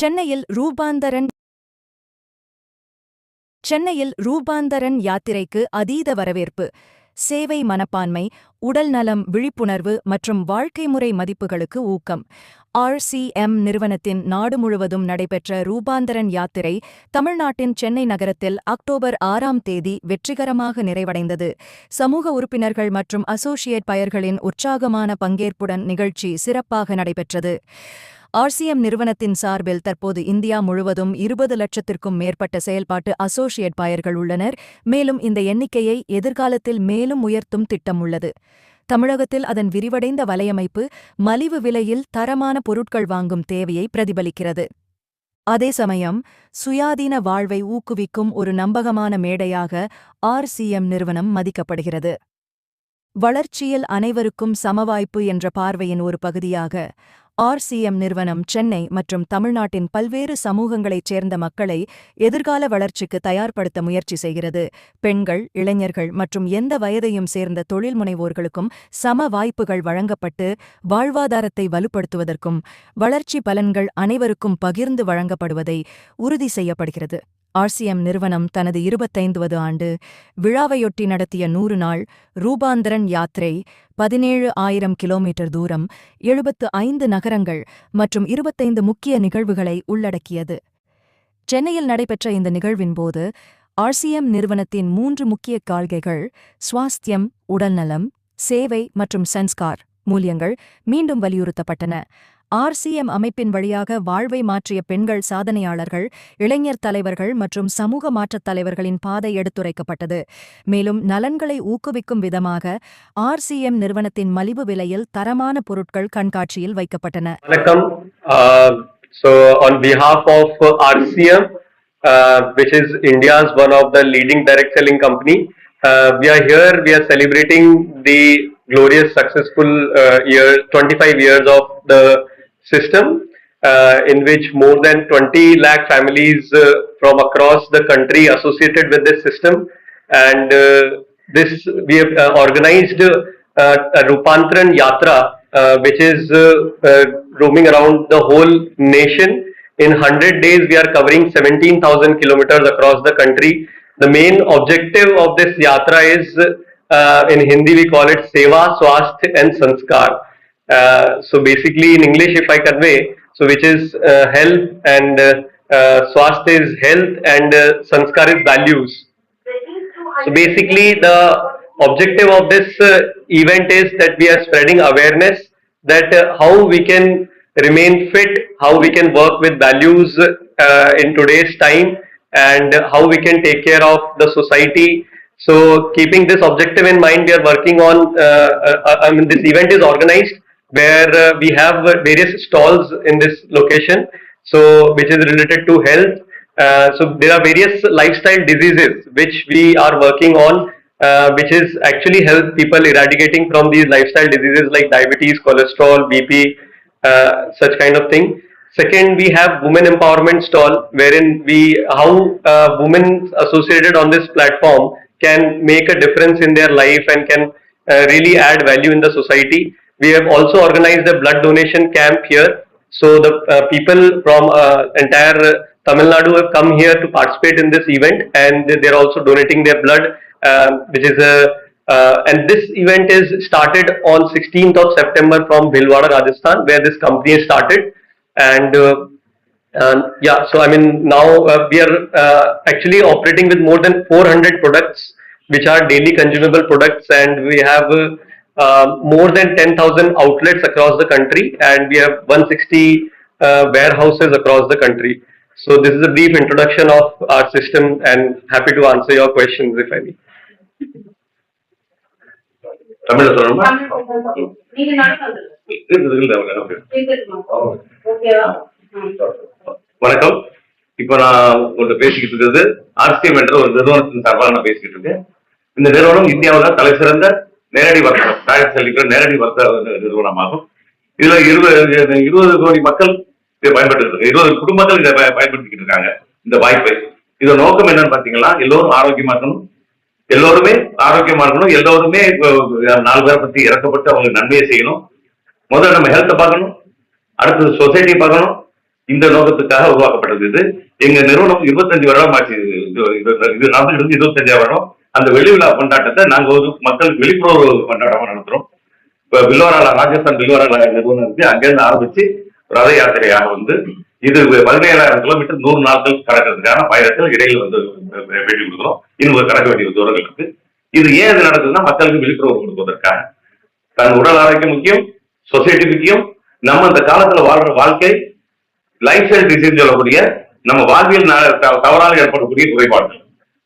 சென்னையில் ரூபாந்தரன் சென்னையில் ரூபாந்தரன் யாத்திரைக்கு அதீத வரவேற்பு. சேவை மனப்பான்மை உடல் நலம் விழிப்புணர்வு மற்றும் வாழ்க்கை முறை மதிப்புகளுக்கு ஊக்கம். ஆர்சிஎம் நிறுவனத்தின் நாடு முழுவதும் நடைபெற்ற ரூபாந்தரன் யாத்திரை தமிழ்நாட்டின் சென்னை நகரத்தில் அக்டோபர் ஆறாம் தேதி வெற்றிகரமாக நிறைவடைந்தது. சமூக உறுப்பினர்கள் மற்றும் அசோசியேட் பயர்களின் உற்சாகமான பங்கேற்புடன் நிகழ்ச்சி சிறப்பாக நடைபெற்றது. ஆர்சிஎம் நிறுவனத்தின் சார்பில் தற்போது இந்தியா முழுவதும் இருபது லட்சத்திற்கும் மேற்பட்ட செயல்பாட்டு அசோசியேட் பயர்கள் உள்ளனர். மேலும் இந்த எண்ணிக்கையை எதிர்காலத்தில் மேலும் உயர்த்தும் திட்டம் உள்ளது. தமிழகத்தில் அதன் விரிவடைந்த வலையமைப்பு மலிவு விலையில் தரமான பொருட்கள் வாங்கும் தேவையை பிரதிபலிக்கிறது. அதே சமயம் சுயாதீன வாழ்வை ஊக்குவிக்கும் ஒரு நம்பகமான மேடையாக ஆர்சிஎம் நிறுவனம் மதிக்கப்படுகிறது. வளர்ச்சியில் அனைவருக்கும் சமவாய்ப்பு என்ற பார்வையின் ஒரு பகுதியாக ஆர்சிஎம் நிறுவனம் சென்னை மற்றும் தமிழ்நாட்டின் பல்வேறு சமூகங்களைச் சேர்ந்த மக்களை எதிர்கால வளர்ச்சிக்கு தயார்படுத்த முயற்சி செய்கிறது. பெண்கள் இளைஞர்கள் மற்றும் எந்த வயதையும் சேர்ந்த தொழில் முனைவோர்களுக்கும் சம வாய்ப்புகள் வழங்கப்பட்டு வாழ்வாதாரத்தை வலுப்படுத்துவதற்கும் வளர்ச்சி பலன்கள் அனைவருக்கும் பகிர்ந்து வழங்கப்படுவதை உறுதி செய்யப்படுகிறது. ஆர்சிஎம் நிறுவனம் தனது இருபத்தைந்துவது ஆண்டு விழாவையொட்டி நடத்திய நூறு நாள் ரூபாந்தரன் யாத்திரை பதினேழு ஆயிரம் கிலோமீட்டர் தூரம் எழுபத்து ஐந்து நகரங்கள் மற்றும் இருபத்தைந்து முக்கிய நிகழ்வுகளை உள்ளடக்கியது. சென்னையில் நடைபெற்ற இந்த நிகழ்வின் போது ஆர்சிஎம் நிறுவனத்தின் மூன்று முக்கிய கால்கைகள் சுவாஸ்தியம் உடல்நலம் சேவை மற்றும் சன்ஸ்கார் மூலியங்கள் மீண்டும் வலியுறுத்தப்பட்டன. ஆர்சிஎம் அமைப்பின் வழியாக வாழ்வை மாற்றிய பெண்கள் சாதனையாளர்கள் இளைஞர் தலைவர்கள் மற்றும் சமூக மாற்றத் தலைவர்களின் பாதை எடுத்துரைக்கப்பட்டது மேலும் நலன்களை ஊக்குவிக்கும் விதமாக ஆர்சிஎம் நிறுவனத்தின் மலிவு விலையில் தரமான பொருட்கள் கண்காட்சியில் வைக்கப்பட்டன வணக்கம் So on behalf of RCM, uh, which is India's one of the leading direct selling company, uh, we are here, we are celebrating the glorious, successful uh, year, 25 years of the system, uh, in which more than 20 lakh families uh, from across the country associated with this system, and uh, this we have uh, organized uh, a Rupantran Yatra, uh, which is roaming around the whole nation. In 100 days, we are covering 17,000 kilometers across the country. The main objective of this yatra is, in Hindi we call it Seva, Swasth and Sanskar. Uh, so basically in English if I convey, so which is uh, health and uh, Swasth is health and Sanskar is values. So basically, the objective of this event is that we are spreading awareness that how we can remain fit, how we can work with values uh, in today's time, and how we can take care of the society. So, keeping this objective in mind, we are working on. Uh, uh, I mean, this event is organized where uh, we have uh, various stalls in this location. So, which is related to health. Uh, so there are various lifestyle diseases which we are working on, which is actually help people eradicating from these lifestyle diseases like diabetes, cholesterol, BP, such kind of thing. Second, we have women empowerment stall, wherein we how uh, women associated on this platform can make a difference in their life and can uh, really add value in the society. We have also organized a blood donation camp here. So the uh, people from uh, entire uh, Tamil Nadu have come here to participate in this event, and they're also donating their blood, uh, which is a uh, and this event is started on 16th of September from Bhilwara, Rajasthan, where this company started, and. Uh, and yeah, so I mean now uh, we are uh, actually operating with more than 400 products, which are daily consumable products, and we have uh, more than 10,000 outlets across the country, and we have 160 uh, warehouses across the country. So this is a brief introduction of our system, and happy to answer your questions if any. தமிழ்ல சொல்லணுமா வணக்கம் இப்ப நான் உங்கள்கிட்ட பேசிக்கிட்டு இருக்கிறது RCM என்ற ஒரு நிறுவனத்தின் சார்பாக நான் பேசிக்கிட்டு இருக்கேன் இந்த நிறுவனம் இந்தியாவில் தலை சிறந்த நேரடி வர்த்தகம் டைரக்ட் செல்லிக்கிற நேரடி வர்த்தக நிறுவனமாகும். இதுல இருபது இருபது கோடி மக்கள் இதை பயன்பட்டு இருபது குடும்பங்கள் இதை பயன்படுத்திக்கிட்டு இருக்காங்க இந்த வாய்ப்பை. இதோட நோக்கம் என்னன்னு பாத்தீங்கன்னா எல்லோரும் ஆரோக்கியமா இருக்கணும். எல்லோருமே ஆரோக்கியமா இருக்கணும். எல்லோருமே நாலு பேரை பத்தி இறக்கப்பட்டு அவங்களுக்கு நன்மையை செய்யணும். முதல்ல நம்ம ஹெல்த்தை பார்க்கணும். அடுத்தது சொசைட்டி பார்க்கணும். இந்த நோக்கத்துக்காக உருவாக்கப்பட்டது இது. எங்க நிறுவனம் இருபத்தஞ்சு வருடம் ஆச்சு. இது இது- இது- இது இருபத்தஞ்சாவது வருடம். அந்த வெள்ளி விழா கொண்டாட்டத்தை நாங்க ஒரு மக்களுக்கு விழிப்புணர்வு கொண்டாட்டமா நடத்துறோம். இப்ப பில்வாரா ராஜஸ்தான் பில்வாரா நிறுவனம் இருக்கு. அங்கிருந்து ஆரம்பிச்சு ரத யாத்திரையாக வந்து இது பதினேழாயிரம் கிலோமீட்டர் நூறு நாட்கள் கடக்கிறதுக்கான பயணத்தில் இடையில் வந்து வெட்டி கொடுக்குறோம். இன்னும் கடக்க வேண்டிய தூரங்கள் இருக்கு. இது ஏன் இது நடக்குதுன்னா மக்களுக்கு விழிப்புணர்வு கொடுப்பதற்காக. தன் உடல் ஆரோக்கியம் முக்கியம் சொசைட்டி முக்கியம். நம்ம இந்த காலத்துல வாழ்ற வாழ்க்கை லைஃப் ஸ்டைல் டிசீஸ் சொல்லக்கூடிய நம்ம வாழ்வியல் தவறால் ஏற்படக்கூடிய குறைபாடுகள்.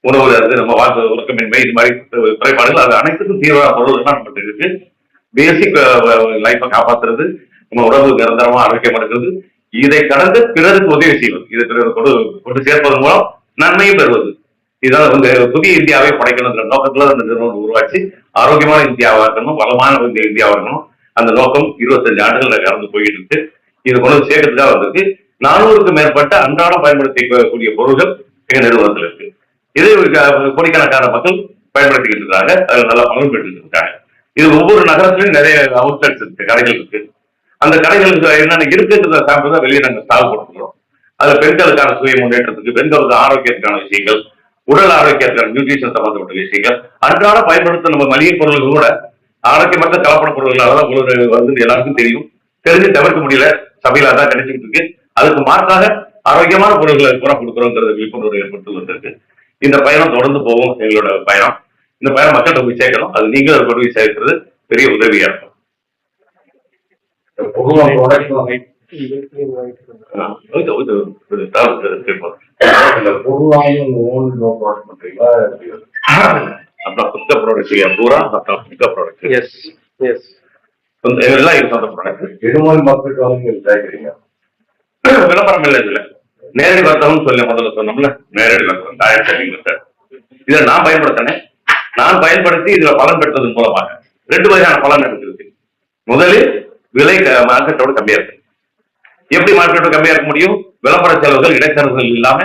உணவுல இருந்து நம்ம வாழ்க்கை உறக்கமின்மை இது மாதிரி குறைபாடுகள் அது அனைத்துக்கும் தீவிர பொருள் நம்ம இருக்கு. பேசிக் லைஃப்பை காப்பாத்துறது நம்ம உடம்பு நிரந்தரமா ஆரோக்கியம் இருக்கிறது. இதை கடந்து பிறருக்கு உதவி செய்வது. இதை பிறர் கொண்டு கொண்டு சேர்ப்பதன் மூலம் நன்மையும் பெறுவது. இதான் வந்து புதிய இந்தியாவை படைக்கணுங்கிற நோக்கத்துல அந்த நிறுவனம் உருவாச்சு. ஆரோக்கியமான இந்தியாவா இருக்கணும் வளமான இந்த இந்தியாவா இருக்கணும். அந்த நோக்கம் இருபத்தஞ்சு ஆண்டுகள் கடந்து போயிட்டு இருக்கு இது கொண்டு சேர்க்கறதுக்காக வந்திருக்கு. நானூறுக்கும் மேற்பட்ட அன்றாடம் பயன்படுத்தக்கூடிய பொருள்கள் எங்க நிறுவனத்தில் இருக்கு. இதை க- கோடிக்கணக்கான மக்கள் பயன்படுத்திக்கிட்டு இருக்காங்க. அதில் நல்லா பங்கு பெற்று இருக்காங்க இது ஒவ்வொரு நகரத்திலும் நிறைய அவுட்லெட்ஸ் இருக்கு கடைகள் இருக்கு. அந்த கடைகளுக்கு என்னென்ன இருக்குங்கிற சாம்பிள் தான் வெளியே நாங்கள் சாகு போட்டுக்கிறோம் அதில் பெண்களுக்கான சுய முன்னேற்றத்துக்கு பெண்களுக்கு ஆரோக்கியத்துக்கான விஷயங்கள் உடல் ஆரோக்கியத்துக்கான நியூட்ரிஷன் சம்பந்தப்பட்ட விஷயங்கள் அன்றாட பயன்படுத்த நம்ம மளிகை பொருள்கள் கூட ஆரோக்கியமற்ற கலப்பட பொருள்களால தான் உங்களுக்கு வந்து எல்லாருக்கும் தெரியும். தெரிஞ்சு தவிர்க்க முடியல சபையில தான் கிடைச்சிட்டு இருக்கு. அதுக்கு மாற்றாக ஆரோக்கியமான பொருட்களை கூட கொடுக்குறோங்கிறது விழிப்புணர்வு ஏற்படுத்தி வந்திருக்கு. இந்த பயணம் தொடர்ந்து போகும் எங்களோட பயணம். இந்த பயணம் மக்கள்கிட்ட போய் சேர்க்கணும். அது நீங்களும் அதை கொண்டு போய் சேர்க்கிறது பெரிய உதவியா இருக்கும். புத்த ப்ராடக்ட் பூரா? புத்த ப்ராடக்ட் Yes, yes. எல்லாம் இது சொந்த ப்ராடக்ட் எது மாதிரி மக்களுக்கு விளம்பரம் இல்லை இதுல. நேரடி வர்த்தகம் சொல்லி முதல்ல சொன்னோம்ல. நேரடி வர்த்தகம் டைரக்ட் செல்லிங் மெத்தட் இதை நான் பயன்படுத்தினேன். நான் பயன்படுத்தி இதுல பலன் பெற்றதன் மூலமாக ரெண்டு வகையான பலன் எனக்கு முதலில் விலை மார்க்கெட்டோட கம்மியா இருக்கு. எப்படி மார்க்கெட்டோட கம்மியா இருக்க முடியும்? விளம்பர செலவுகள் இடைத்தரவுகள் இல்லாம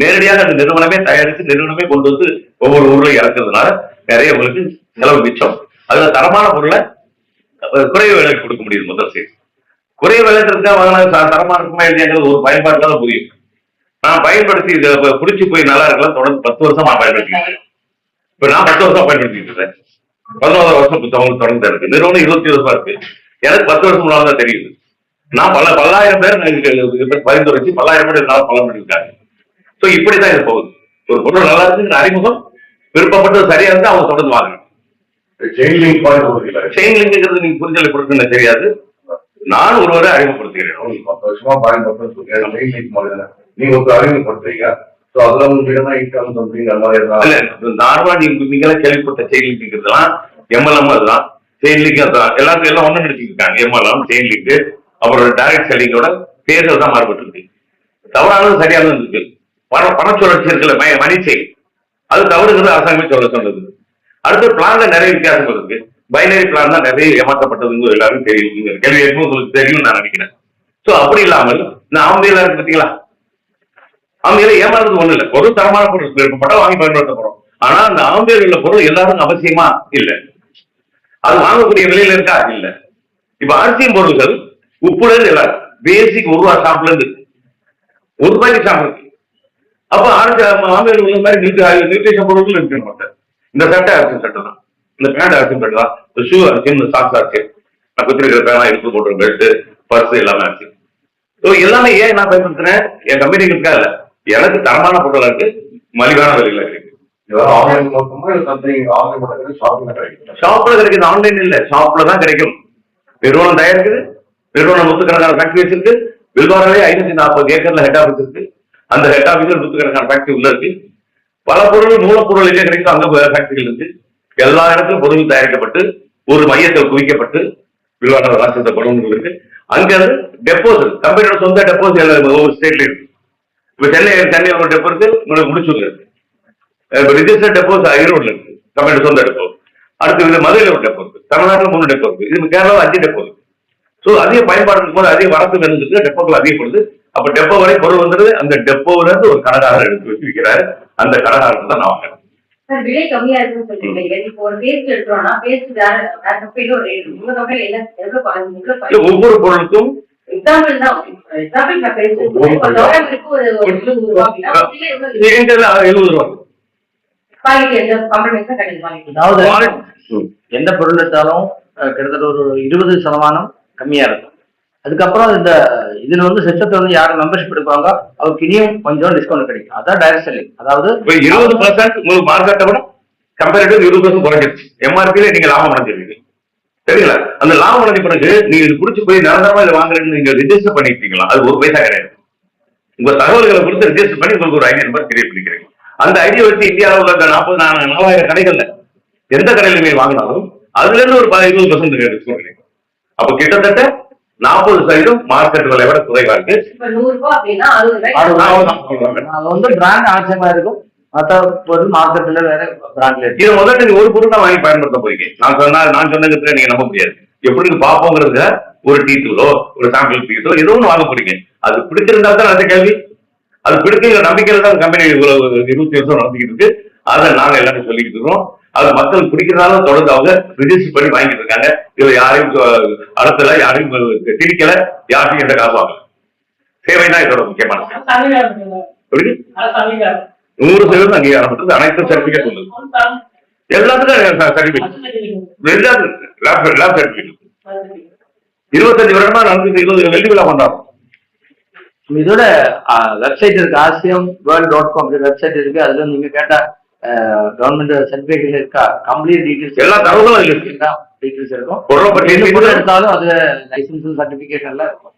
நேரடியாக அந்த நிறுவனமே தயாரித்து நிறுவனமே கொண்டு வந்து ஒவ்வொரு ஊர்ல இறக்குறதுனால நிறைய உங்களுக்கு செலவு மிச்சம். அதுல தரமான பொருளை குறைவு விலைக்கு கொடுக்க முடியுது முதல் செய்தி குறைய விளையாட்டுறதுக்காக வாங்கினா தரமா இருக்குமா இல்லையாங்கிறது ஒரு பயன்பாட்டுல புரியும். நான் பயன்படுத்தி பிடிச்சி போய் நல்லா இருக்கலாம். தொடர்ந்து பத்து வருஷம் பயன்படுத்திக்கிறேன் இப்ப நான் பத்து வருஷம் பயன்படுத்திட்டு இருக்கேன். பதினோரு வருஷம் புத்தகம் தொடர்ந்து இருக்கு. நிறுவனம் இருபத்தி வருஷமா இருக்கு. எனக்கு பத்து வருஷம் தான் தெரியுது. நான் பல பல்லாயிரம் பேர் பரிந்துரைச்சு பல்லாயிரம் பேர் என்னால பலன் பண்ணிருக்காங்க ஸோ இப்படிதான் இது போகுது. ஒரு பொருள் நல்லா இருக்குங்கிற அறிமுகம் விருப்பப்பட்டது சரியா இருந்தா அவங்க தொடர்ந்து வாங்கணும் செயின் லிங்க்ங்கிறது நீங்க புரிஞ்சலை கொடுக்குன்னு தெரியாது. நான் ஒருவரை அறிமுகப்படுத்துகிறேன். பத்து வருஷமா பயன்படுத்த நீங்க ஒரு அறிமுகப்படுத்துறீங்க ஸோ அதெல்லாம் உங்களுக்கு என்ன இன்கம் சம்திங் அந்த மாதிரி இல்ல நார்மலா நீங்க நீங்களே கேள்விப்பட்ட செயின் இருக்கிறதுலாம் எம்எல்எம் அதுதான் செயின் லிங்க் அதுதான் எல்லாத்தையும் எல்லாம் ஒண்ணு நினைச்சுக்கிட்டாங்க எம்எல்எம் செயின் லிங்க் அப்புறம் டைரக்ட் செல்லிங்கோட பேர்கள் தான் மாறுபட்டு இருக்கு. தவறானது சரியானது இருக்கு. பண பண சுழற்சி இருக்குல்ல மணி செயல் அது தவறுங்கிறது அரசாங்கமே சொல்ல சொல்றது அடுத்து பிளான்ல நிறைய வித்தியாசம் இருக்கு. பைனரி பிளான் தான் நிறைய ஏமாற்றப்பட்டதுங்க எல்லாருக்கும் தெரியும். கேள்வி உங்களுக்கு தெரியும்னு நான் நினைக்கிறேன். சோ அப்படி இல்லாமல் இந்த ஆம்பையில இருக்கு பாத்தீங்களா? ஆம்பையில ஏமாறது ஒண்ணு இல்லை. பொருள் தரமான பொருள் மட்டும் வாங்கி பயன்படுத்த போறோம். ஆனா அந்த ஆம்பையில் உள்ள பொருள் எல்லாருக்கும் அவசியமா இல்ல. அது வாங்கக்கூடிய விலையில இருக்கா? இல்ல. இப்ப அரிசியும் பொருள்கள் உப்புல இருந்து எல்லாம் பேசிக் ஒரு ரூபா ஷாப்ல இருந்து ஒரு ரூபாய்க்கு ஷாப் அப்ப ஆரஞ்சு ஆம்பையில் உள்ள மாதிரி நியூட்ரி நியூட்ரிஷன் பொருட்கள் இருக்கு இந்த சட்டை அரிசி சட்டை தான். இந்த பேண்ட் அரிசி சட்டை தான். இந்த ஷூ அரிசி இந்த சாக்ஸ் அரிசி. நான் குத்திருக்கிற பேனா எடுத்து போட்டுற பெல்ட் பர்ஸ் எல்லாமே அரிசி. ஸோ எல்லாமே ஏன் நான் பயன்படுத்துறேன்? என் கம்பெனிக்கு இல்லை. எனக்கு தரமான பொருளா இருக்கு மலிவான விலையில இருக்கு. ஷாப்ல கிடைக்குது? ஆன்லைன் இல்ல. ஷாப்ல தான் கிடைக்கும். நிறுவனம் தயாரிக்குது. நிறுவனம் நூத்துக்கணக்கான ஃபேக்டரி வச்சிருக்கு. வில்வாரிலே ஐநூத்தி நாற்பது ஏக்கர்ல ஹெட் ஆஃபீஸ் இருக்கு. அந்த ஹெட் ஆஃபீஸ்ல நூத்துக்கணக்கான ஃபேக்டரி உள்ள இருக்கு. பல பொருள் மூலப்பொருள் எங்க கிடைக்கும் அங்க ஃபேக்டரிகள் இருக்கு. எல்லா இடத்துலயும் பொருள் தயாரிக்கப்பட்டு ஒரு மையத்தில் குவிக்கப்பட்டு வில்வார ராசித்த குடங்கள் இருக்கு. அங்க டெப்போஸ் கம்பெனியோட சொந்த டெப்போஸ் ஒவ்வொரு ஸ்டேட்ல இருக்கு. இப்ப சென்னை சென்னை ஒரு டெப்போ இருக்கு உங்களுக்கு முடிச்சூர்ல இருக்கு இப்போ ரிஜிஸ்டர் டெப்போஸ் ஈரோடுல இருக்கு. தமிழ் சொந்த டெப்போ அடுத்து இது மதுரையில் ஒரு டெப்போ இருக்கு தமிழ்நாட்டில் மூணு டெப்போ இருக்கு இது கேரளாவில் அஞ்சு டெப்போ இருக்கு ஸோ அதிக பயன்பாடு இருக்கும்போது அதிக வரத்து இருந்துட்டு டெப்போக்கள் அதிகப்படுது. அப்ப டெப்போ வரை பொருள் வந்துருது அந்த டெப்போல இருந்து ஒரு கடைக்காரர் எடுத்து வச்சு விற்கிறாரு அந்த கடைக்காரருக்கு தான் நான் வாங்குறேன். சார் விலை கம்மியா இருக்குன்னு சொல்றீங்க இப்போ ஒரு பேஸ்ட் எடுக்கிறோம்னா பேஸ்ட் வேற வேற கம்பெனில ஒரு ரேட் உங்க கம்பெனில என்ன எவ்வளவு பாருங்க எவ்வளவு இல்ல, ஒவ்வொரு பொருளுக்கும் எக்ஸாம்பிள் தான் எக்ஸாம்பிள் நான் பேசுறேன் ஒரு ரூபா. எழுபது எந்த பொருள் எடுத்தாலும் கிட்டத்தட்ட ஒரு இருபது சதமானம் கம்மியா இருக்கும். அதுக்கப்புறம் இந்த இதுல வந்து சிஸ்டத்தை வந்து யார் மெம்பர்ஷிப் எடுப்பாங்க அவருக்கு இனியும் கொஞ்சம் டிஸ்கவுண்ட் கிடைக்கும். அதான் டைரக்ட் செல்லிங் அதாவது இருபது பர்சன்ட் உங்களுக்கு மார்க்கெட்டை விட கம்பேரிட்டிவ் இருபது பர்சன்ட் குறைஞ்சிருச்சு. எம்ஆர்பியில நீங்க லாபம் அடைஞ்சிருக்கீங்க. சரிங்களா அந்த லாபம் அடைஞ்ச பிறகு நீங்க இது பிடிச்சி போய் நிரந்தரமா இதை வாங்குறேன்னு நீங்க ரிஜிஸ்டர் பண்ணிருக்கீங்களா அது ஒரு பைசா கிடையாது. உங்க தகவல்களை கொடுத்து ரிஜிஸ்டர் பண்ணி உங்களுக்கு ஒரு ஐடி நம்பர் கிரியேட் பண்ணிக்கிறீங்க அந்த ஐடியை வச்சு இந்தியாவில் உள்ள நாற்பது நாலாயிரம் கடைகள்ல எந்த கடையில நீங்க வாங்கினாலும் அதுல இருந்து ஒரு இருபது பர்சன்ட் டிஸ்கவுண்ட் கிடைக்கும். அப்ப கிட்டத்தட்ட நாற்பது சதவீதம் மார்க்கெட் விலை விட குறைவா இருக்கு. அது வந்து பிராண்ட் ஆச்சரியமா இருக்கும். மற்ற பொருள் மார்க்கெட்ல வேற பிராண்ட்ல இதை முதல்ல நீங்க ஒரு பொருள் தான் வாங்கி பயன்படுத்த போறீங்க. நான் சொன்னா நான் சொன்னதுக்கு நீங்க நம்ப முடியாது. எப்படி இருக்கு பாப்போங்கிறதுல ஒரு டீ தூளோ ஒரு சாம்பிள் டீ தூளோ ஏதோ ஒன்று வாங்க போறீங்க. அது பிடிச்சிருந்தா தான் அந்த கேள்வி. அது பிடிக்கிற நம்பிக்கையில தான் கம்பெனி இவ்வளவு இருபத்தி வருஷம் நடத்திக்கிட்டு இருக்கு. அதை நாங்க எல்லாரும் சொல்லிக்கிட்டு இருக்கோம். அது மக்கள் பிடிக்கிறதால தொடர்ந்து அவங்க ரிஜிஸ்டர் பண்ணி வாங்கிட்டு இருக்காங்க. இதுல யாரையும் அடத்துல யாரையும் திணிக்கல யாரையும் எந்த காசு வாங்கல. சேவை தான் இதோட முக்கியமான நூறு சதவீதம் அங்கீகாரம் பண்றது அனைத்து சர்டிபிகேட் உள்ளது. எல்லாத்துக்கும் சர்டிபிகேட் எல்லாத்துக்கும் லேப் சர்டிபிகேட் இருபத்தஞ்சு வருடமா நடந்து இருபது வெள்ளி விழா கொண்டாடும் இதோட வெப்சைட் இருக்கு. ஆசியம் வேர்ல்ட் டாட் காம் வெப்சைட் இருக்கு. அதுல நீங்க கேட்ட கவர்மெண்ட் சர்டிபிகேட் இருக்கா? கம்ப்ளீட் டீடைல்ஸ் எல்லா தகவலும் அதுல இருக்கு. டீடைல்ஸ் இருக்கும். எடுத்தாலும் அதுல லைசன்ஸ் சர்டிபிகேட் எல்லாம் இருக்கும்.